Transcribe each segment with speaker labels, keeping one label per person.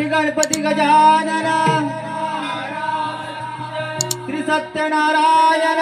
Speaker 1: Shri Ganpati Gajanan. Shri Satyanarayan.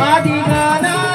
Speaker 1: party